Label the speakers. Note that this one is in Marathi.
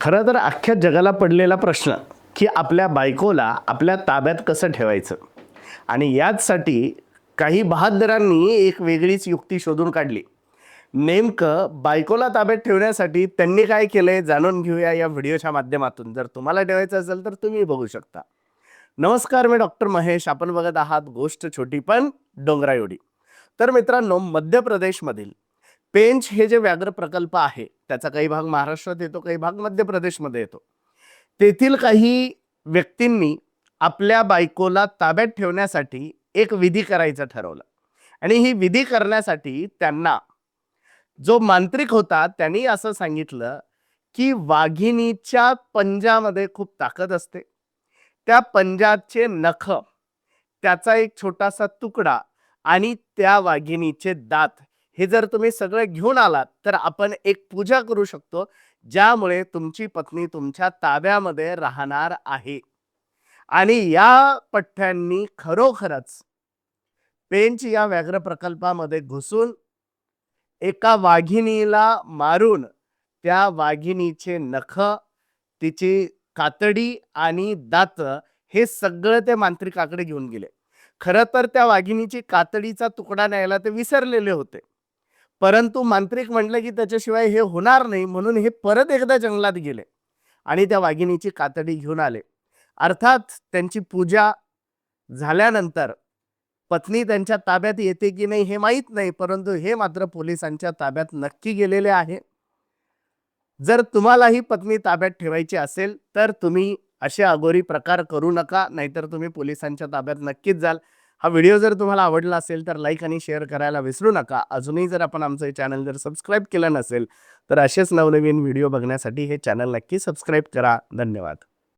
Speaker 1: खरं तर अख्ख्या जगाला पडलेला प्रश्न की आपल्या बायकोला आपल्या ताब्यात कसं ठेवायचं? आणि याचसाठी काही बहादरांनी एक वेगळीच युक्ती शोधून काढली. नेमकं बायकोला ताब्यात ठेवण्यासाठी त्यांनी काय केलं आहे जाणून घेऊया या व्हिडिओच्या माध्यमातून. जर तुम्हाला ठेवायचं असेल तर तुम्ही बघू शकता. नमस्कार मी डॉक्टर महेश. आपण बघत आहात गोष्ट छोटी पण डोंगरायोडी. तर मित्रांनो मध्य प्रदेशमधील पेंच हे जे व्याघ्र प्रकल्प आहे त्याचा काही भाग महाराष्ट्रात येतो काही भाग मध्य प्रदेशमध्ये येतो. तेथील काही व्यक्तींनी आपल्या बायकोला ताब्यात ठेवण्यासाठी एक विधी करायचं ठरवलं. आणि ही विधी करण्यासाठी त्यांना जो मांत्रिक होता त्यांनी असं सांगितलं की वाघिणीच्या पंजामध्ये खूप ताकद असते. त्या पंजाचे नख त्याचा एक छोटासा तुकडा आणि त्या वाघिणीचे दात हे जर तुम्ही सगळं घेऊन आलात तर आपण एक पूजा करू शकतो ज्यामुळे तुमची पत्नी तुमच्या ताब्यामध्ये राहणार आहे. आणि या पठ्ठ्यांनी खरोखरच पेंच या व्याघ्र प्रकल्पामध्ये घुसून एका वाघिणीला मारून त्या वाघिणीचे नख तिची कातडी आणि दात हे सगळं ते मांत्रिकाकडे घेऊन गेले. खरं तर त्या वाघिणीची कातडीचा तुकडा न्यायला ते विसरलेले होते. परंतु मांत्रिक म्हटलं की त्याच्याशिवाय हे होणार नाही म्हणून हे परत एकदा जंगलात गेले आणि त्या वाघिणीची कातडी घेऊन आले. अर्थात त्यांची पूजा झाल्यानंतर पत्नी त्यांच्या ताब्यात येते की नाही हे माहीत नाही परंतु हे मात्र पोलिसांच्या ताब्यात नक्की गेलेले आहे. जर तुम्हालाही पत्नी ताब्यात ठेवायची असेल तर तुम्ही असे अगोरी प्रकार करू नका नाहीतर तुम्ही पोलिसांच्या ताब्यात नक्कीच जाल. हा व्हिडिओ जर तुम्हाला आवडला असेल तर लाईक आणि शेअर करायला विसरू नका. अजूनही जर आपण आमचं चॅनल जर सबस्क्राईब केलं नसेल तर असेच नवनवीन व्हिडिओ बघण्यासाठी हे चॅनल नक्की सबस्क्राईब करा. धन्यवाद.